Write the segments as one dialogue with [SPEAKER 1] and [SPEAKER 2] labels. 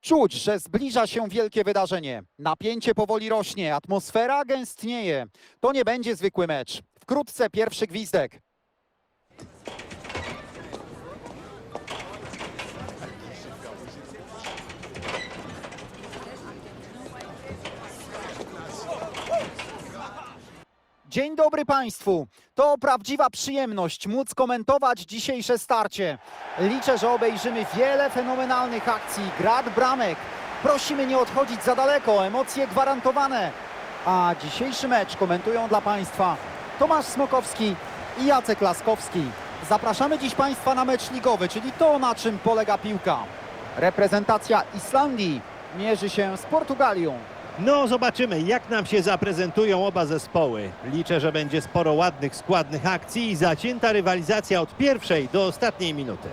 [SPEAKER 1] Czuć, że zbliża się wielkie wydarzenie. Napięcie powoli rośnie, atmosfera gęstnieje. To nie będzie zwykły mecz. Wkrótce pierwszy gwizdek. Dzień dobry Państwu. To prawdziwa przyjemność móc komentować dzisiejsze starcie. Liczę, że obejrzymy wiele fenomenalnych akcji, grad bramek. Prosimy nie odchodzić za daleko, emocje gwarantowane. A dzisiejszy mecz komentują dla Państwa Tomasz Smokowski i Jacek Laskowski. Zapraszamy dziś Państwa na mecz ligowy, czyli to, na czym polega piłka. Reprezentacja Islandii mierzy się z Portugalią.
[SPEAKER 2] No, zobaczymy, jak nam się zaprezentują oba zespoły. Liczę, że będzie sporo ładnych, składnych akcji i zacięta rywalizacja od pierwszej do ostatniej minuty.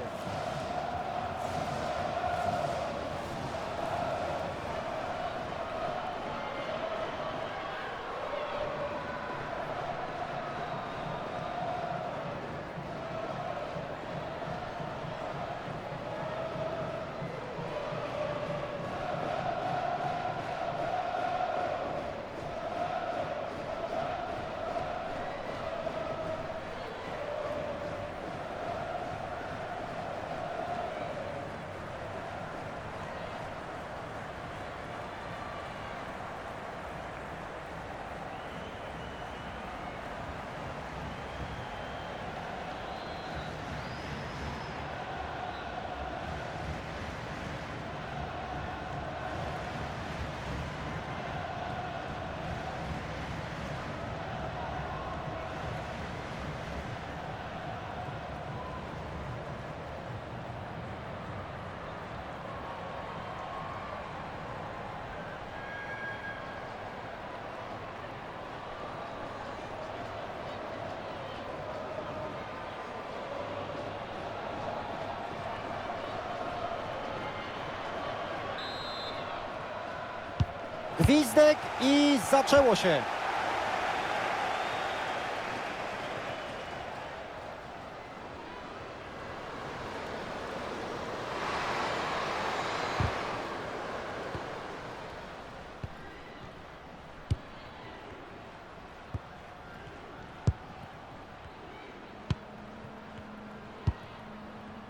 [SPEAKER 1] Gwizdek i zaczęło się.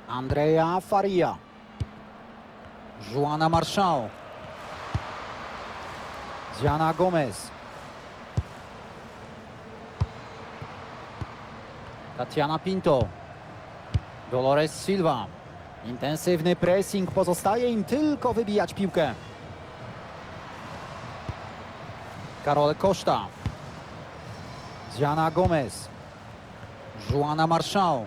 [SPEAKER 1] Andrea Faria. Joana Marszał. Diana Gomez. Tatiana Pinto. Dolores Silva. Intensywny pressing. Pozostaje im tylko wybijać piłkę. Karol Koszta. Diana Gomez. Joana Marszał.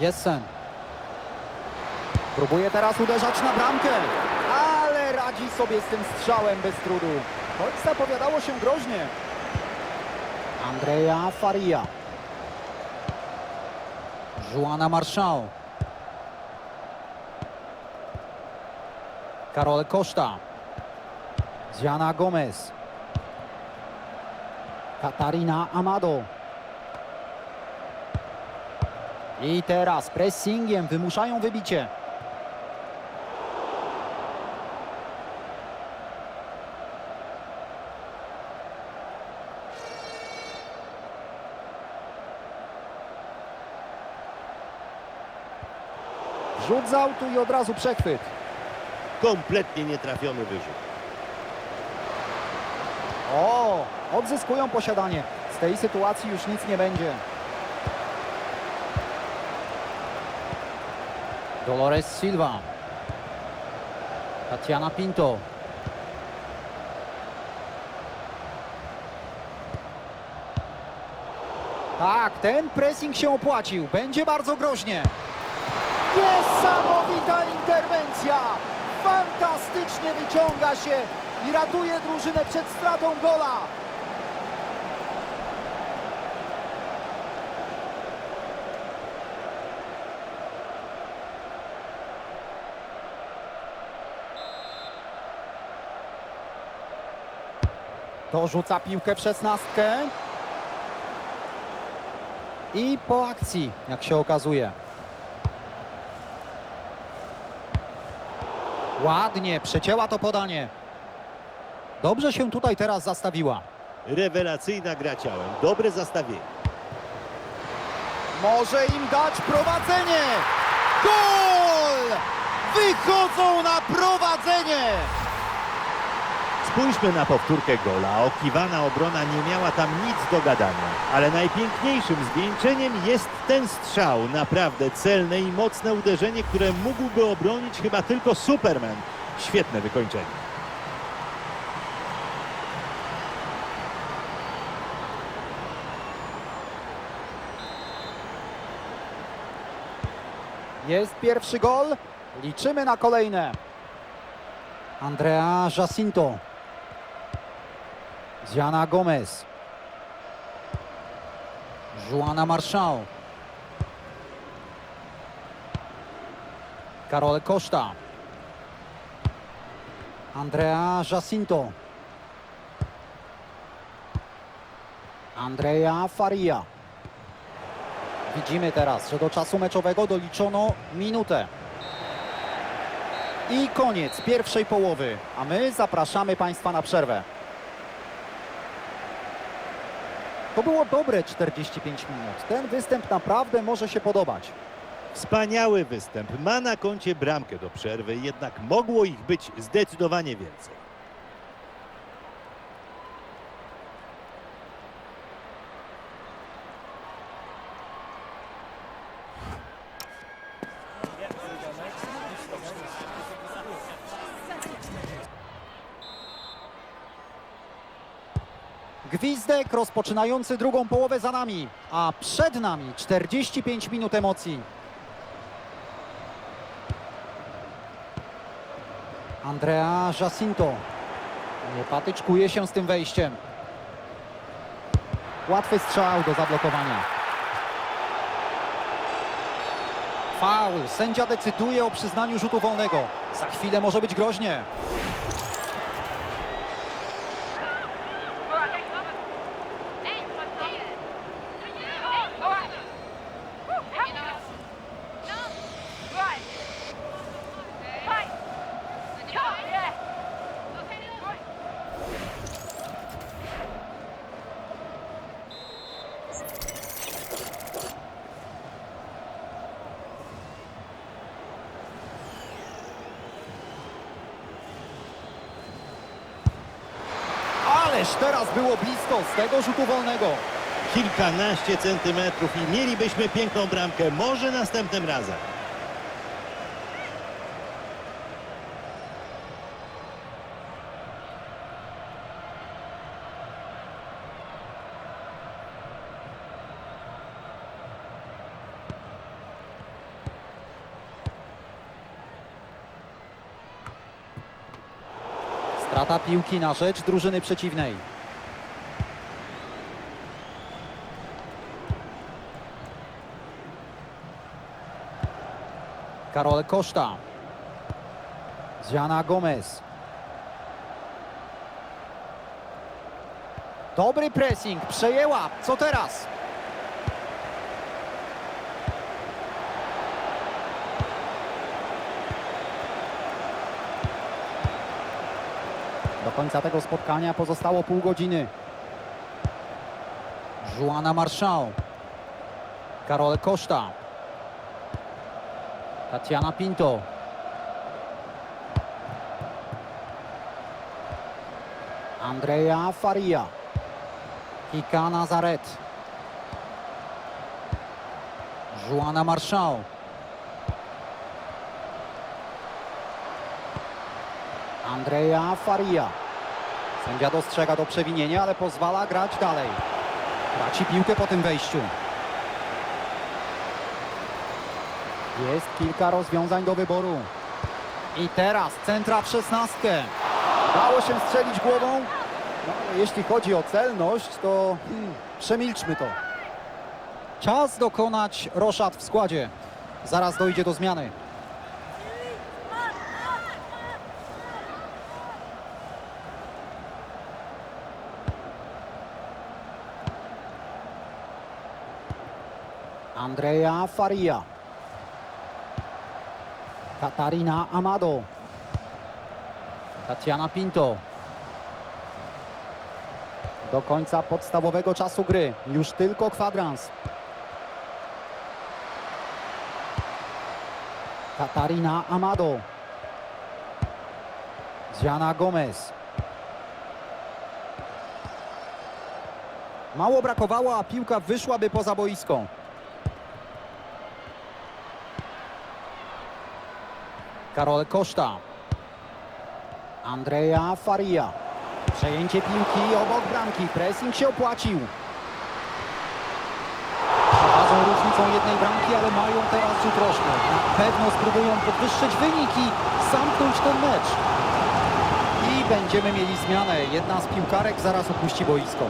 [SPEAKER 1] Jessen. Próbuje teraz uderzać na bramkę, ale radzi sobie z tym strzałem bez trudu. Choć zapowiadało się groźnie. Andrea Faria. Joana Marszał. Karol Koszta. Diana Gomez. Katarina Amado. I teraz pressingiem wymuszają wybicie. Rzut z autu i od razu przechwyt.
[SPEAKER 2] Kompletnie nietrafiony wyrzut.
[SPEAKER 1] O, odzyskują posiadanie. Z tej sytuacji już nic nie będzie. Dolores Silva. Tatiana Pinto. Tak, ten pressing się opłacił. Będzie bardzo groźnie. Niesamowita interwencja! Fantastycznie wyciąga się i ratuje drużynę przed stratą gola. To rzuca piłkę w szesnastkę. I po akcji, jak się okazuje. Ładnie, przecięła to podanie. Dobrze się tutaj teraz zastawiła.
[SPEAKER 2] Rewelacyjna gra ciałem, dobre zastawienie.
[SPEAKER 1] Może im dać prowadzenie! Gol! Wychodzą na prowadzenie!
[SPEAKER 2] Spójrzmy na powtórkę gola. Okiwana obrona nie miała tam nic do gadania. Ale najpiękniejszym zwieńczeniem jest ten strzał. Naprawdę celne i mocne uderzenie, które mógłby obronić chyba tylko Superman. Świetne wykończenie.
[SPEAKER 1] Jest pierwszy gol. Liczymy na kolejne. Andrea Jacinto. Diana Gomez. Joana Marszał. Karol Costa. Andrea Jacinto. Andrea Faria. Widzimy teraz, że do czasu meczowego doliczono minutę. I koniec pierwszej połowy, a my zapraszamy Państwa na przerwę. To było dobre 45 minut. Ten występ naprawdę może się podobać.
[SPEAKER 2] Wspaniały występ. Ma na koncie bramkę do przerwy, jednak mogło ich być zdecydowanie więcej.
[SPEAKER 1] Gwizdek rozpoczynający drugą połowę za nami, a przed nami 45 minut emocji. Andrea Jacinto nie patyczkuje się z tym wejściem. Łatwy strzał do zablokowania. Faul. Sędzia decyduje o przyznaniu rzutu wolnego. Za chwilę może być groźnie. Teraz było blisko z tego rzutu wolnego.
[SPEAKER 2] Kilkanaście centymetrów i mielibyśmy piękną bramkę. Może następnym razem.
[SPEAKER 1] Strata piłki na rzecz drużyny przeciwnej. Karol Koszta. Diana Gomez. Dobry pressing, przejęła. Co teraz? Do końca tego spotkania pozostało pół godziny. Joana Marszał. Karol Koszta. Tatiana Pinto. Andrea Faria. Kika Nazaret. Joana Marszał. Andrea Faria. Sędzia dostrzega to przewinienie, ale pozwala grać dalej. Traci piłkę po tym wejściu. Jest kilka rozwiązań do wyboru. I teraz centra w szesnastkę. Dało się strzelić głową. No, jeśli chodzi o celność, to hmm, przemilczmy to. Czas dokonać roszad w składzie. Zaraz dojdzie do zmiany. Andrea Faria. Katarina Amado. Tatiana Pinto. Do końca podstawowego czasu gry. Już tylko kwadrans. Katarina Amado. Diana Gomez. Mało brakowało, a piłka wyszłaby poza boisko. Karol Koszta. Andrea Faria. Przejęcie piłki obok bramki. Pressing się opłacił. Prowadzą różnicą jednej bramki, ale mają teraz rzut rożny. Na pewno spróbują podwyższyć wynik i zamknąć ten mecz. I będziemy mieli zmianę. Jedna z piłkarek zaraz opuści boisko.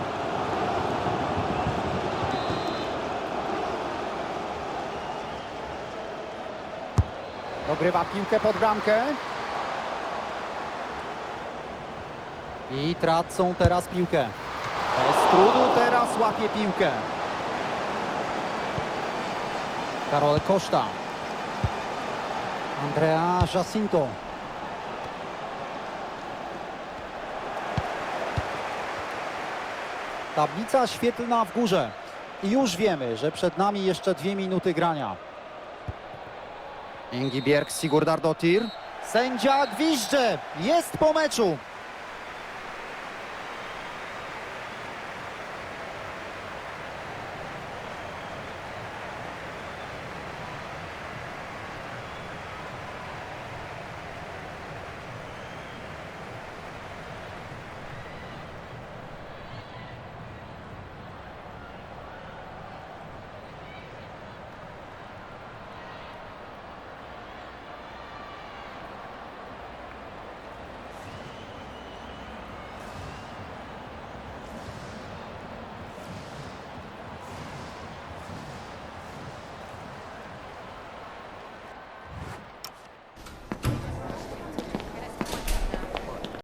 [SPEAKER 1] Dogrywa piłkę pod bramkę. I tracą teraz piłkę. Bez trudu teraz łapie piłkę. Karol Koszta. Andrea Jacinto. Tablica świetlna w górze. I już wiemy, że przed nami jeszcze dwie minuty grania. Ingi Bjerg, Sigurdardottir. Sędzia gwizdże. Jest po meczu.